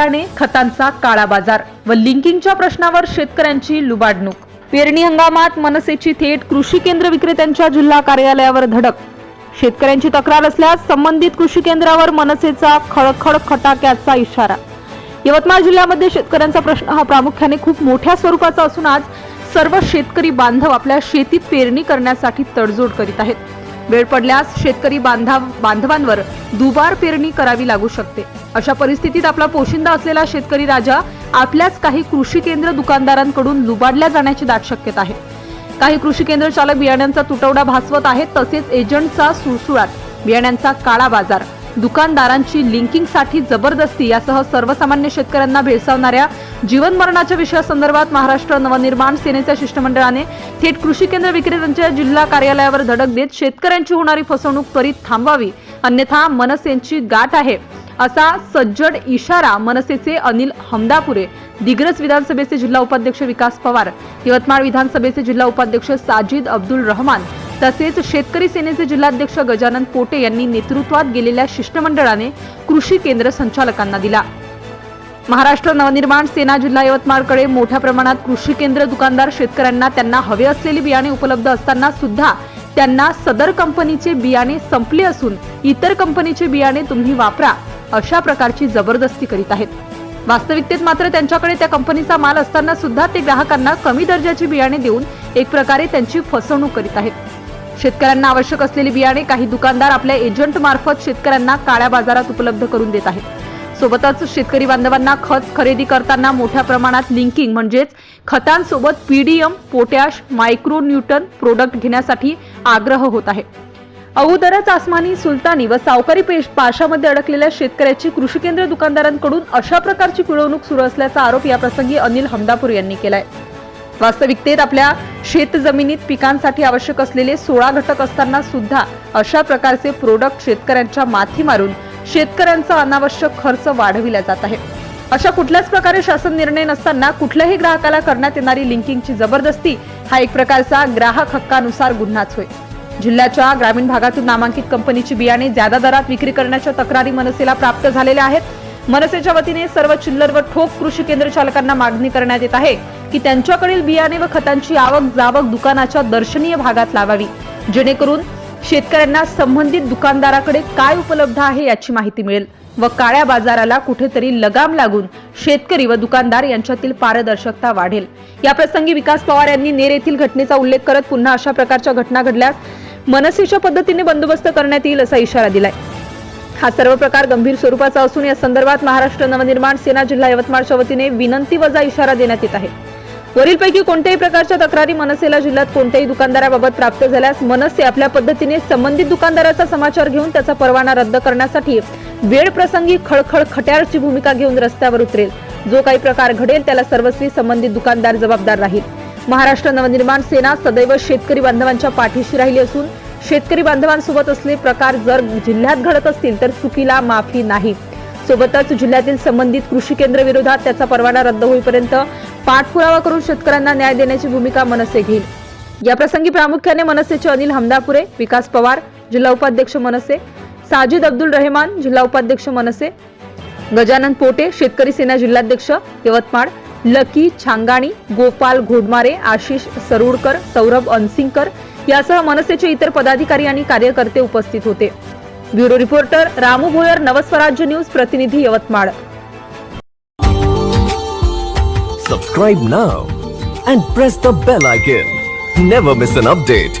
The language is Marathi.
बियाणे खतांचा काळा बाजार व लिंकिंगच्या प्रश्नावर शेतकऱ्यांची लुबाडणूक. पेरणी हंगामात मनसेची थेट कृषी केंद्र विक्रेत्यांच्या जिल्हा कार्यालयावर धडक. शेतकऱ्यांची तक्रार असल्यास संबंधित कृषी केंद्रावर मनसेचा खळखळ खटाक्याचा इशारा. यवतमाळ जिल्ह्यामध्ये शेतकऱ्यांचा प्रश्न हा प्रामुख्याने खूप मोठ्या स्वरूपाचा असून आज सर्व शेतकरी बांधव आपल्या शेतीत पेरणी करण्यासाठी तडजोड करीत आहेत. वेळ पडल्यास शेतकरी बांधा बांधवांवर दुबार पेरणी करावी लागू शकते. अशा परिस्थितीत आपला पोशिंदा असलेला शेतकरी राजा आपल्याच काही कृषी केंद्र दुकानदारांकडून लुबाडल्या जाण्याची दाट शक्यता आहे. काही कृषी केंद्र चालक बियाण्यांचा तुटवडा भासवत आहेत तसेच एजंटचा सुळसुळाट बियाण्यांचा काळा बाजार. दुकानदारांची लिंकिंगसाठी जबरदस्ती यासह सर्वसामान्य शेतकऱ्यांना भेडसावणाऱ्या जीवनमरणाच्या विषयासंदर्भात महाराष्ट्र नवनिर्माण सेनेच्या शिष्टमंडळाने थेट कृषी केंद्र विक्रेत्यांच्या जिल्हा कार्यालयावर धडक देत शेतकऱ्यांची होणारी फसवणूक त्वरित थांबवावी. अन्यथा मनसेंची गाठ आहे. असा सज्जड इशारा मनसेचे अनिल हमदापुरे दिग्रस विधानसभेचे जिल्हा उपाध्यक्ष विकास पवार यवतमाळ विधानसभेचे जिल्हा उपाध्यक्ष साजिद अब्दुल रहमान तसेच शेतकरी सेनेचे जिल्हाध्यक्ष गजानन पोटे यांनी नेतृत्वात गेलेल्या शिष्टमंडळाने कृषी केंद्र संचालकांना दिला. महाराष्ट्र नवनिर्माण सेना जिल्हा यवतमाळकडे मोठ्या प्रमाणात कृषी केंद्र दुकानदार शेतकऱ्यांना त्यांना हवे असलेली बियाणे उपलब्ध असताना सुद्धा त्यांना सदर कंपनीचे बियाणे संपले असून इतर कंपनीचे बियाणे तुम्ही वापरा अशा प्रकारची जबरदस्ती करीत आहेत. वास्तविकतेत मात्र त्यांच्याकडे त्या कंपनीचा माल असताना सुद्धा ते ग्राहकांना कमी दर्जाची बियाणे देऊन एक प्रकारे त्यांची फसवणूक करीत आहेत. शेतकऱ्यांना आवश्यक असलेली बियाणे काही दुकानदार आपल्या एजंट मार्फत शेतकऱ्यांना काळ्या बाजारात उपलब्ध करून देत आहेत. सोबतच शेतकरी बांधवांना खत खरेदी करताना मोठ्या प्रमाणात लिंकिंग म्हणजेच खतांसोबत PDM potash micronutrient product घेण्यासाठी आग्रह होत आहे. अगोदरच आसमानी सुलतानी व सावकारी पेश पाशामध्ये अडकलेल्या शेतकऱ्याची कृषी केंद्र दुकानदारांकडून अशा प्रकारची पिळवणूक सुरू असल्याचा आरोप याप्रसंगी अनिल हमदापूर यांनी केलाय. वास्तविकतेत आपल्या शेत जमिनीत पिकांसाठी आवश्यक असलेले सोळा घटक असताना सुद्धा अशा प्रकारचे प्रोडक्ट शेतकऱ्यांच्या माथी मारून शेतकऱ्यांचा अनावश्यक खर्च वाढविला जात आहे अशा कुठल्याच प्रकारे शासन निर्णय नसताना कुठल्याही ग्राहकाला करण्यात येणारी लिंकिंगची जबरदस्ती हा एक प्रकारचा ग्राहक हक्कानुसार गुन्हाच होय. जिल्ह्याच्या ग्रामीण भागातून नामांकित कंपनीची बियाणे ज्यादा दरात विक्री करण्याच्या तक्रारी मनसेला प्राप्त झालेल्या आहेत. मनसेच्या वतीने सर्व चिल्लर व ठोक कृषी केंद्र चालकांना मागणी करण्यात येत आहे. की त्यांच्याकडील बियाणे व खतांची आवक जावक दुकानाच्या दर्शनीय भागात लावावी. जेणेकरून शेतकऱ्यांना संबंधित दुकानदाराकडे काय उपलब्ध आहे याची माहिती मिळेल व काळ्या बाजाराला कुठेतरी लगाम लागून शेतकरी व दुकानदार यांच्यातील पारदर्शकता वाढेल. या प्रसंगी विकास पवार यांनी नेर येथील घटनेचा उल्लेख करत पुन्हा अशा प्रकारच्या घटना घडल्यास मनसेच्या पद्धतीने बंदोबस्त करण्यात येईल असा इशारा दिलाय. हा सर्व प्रकार गंभीर स्वरूपाचा असून या संदर्भात महाराष्ट्र नवनिर्माण सेना जिल्हा यवतमाळच्या वतीने विनंती वजा इशारा देण्यात येत आहे. वरीलपैकी कोणत्याही प्रकारच्या तक्रारी मनसेला जिल्ह्यात कोणत्याही दुकानदाराबाबत प्राप्त झाल्यास मनसे आपल्या पद्धतीने संबंधित दुकानदाराचा समाचार घेऊन त्याचा परवाना रद्द करण्यासाठी वेळ प्रसंगी खळखळ खट्याळची भूमिका घेऊन रस्त्यावर उतरेल. जो काही प्रकार घडेल त्याला सर्वस्वी संबंधित दुकानदार जबाबदार राहील. महाराष्ट्र नवनिर्माण सेना सदैव शेतकरी बांधवांच्या पाठीशी राहिली असून शेतकरी बांधवांसोबत असले प्रकार जर जिल्ह्यात घडत असतील तर चुकीला माफी नाही. सोबतच जिल्ह्यातील संबंधित कृषी केंद्र विरोधात त्याचा परवाना रद्द होईपर्यंत पाठपुरावा करून शेतकऱ्यांना न्याय देण्याची भूमिका मनसे घेईल. याप्रसंगी प्रामुख्याने मनसेचे अनिल हमदापुरे विकास पवार जिल्हा उपाध्यक्ष मनसे साजिद अब्दुल रहमान जिल्हा उपाध्यक्ष मनसे गजानन पोटे शेतकरी सेना जिल्हाध्यक्ष यवतमाळ लकी छांगाणी गोपाल घोडमारे आशिष सरुडकर सौरभ अनसिंगकर यासह मनसेचे इतर पदाधिकारी आणि कार्यकर्ते उपस्थित होते. Bureau reporter Ramu Bhoyar Navswarajya news प्रतिनिधी Yavatmal Subscribe now and press the bell icon. Never miss an update.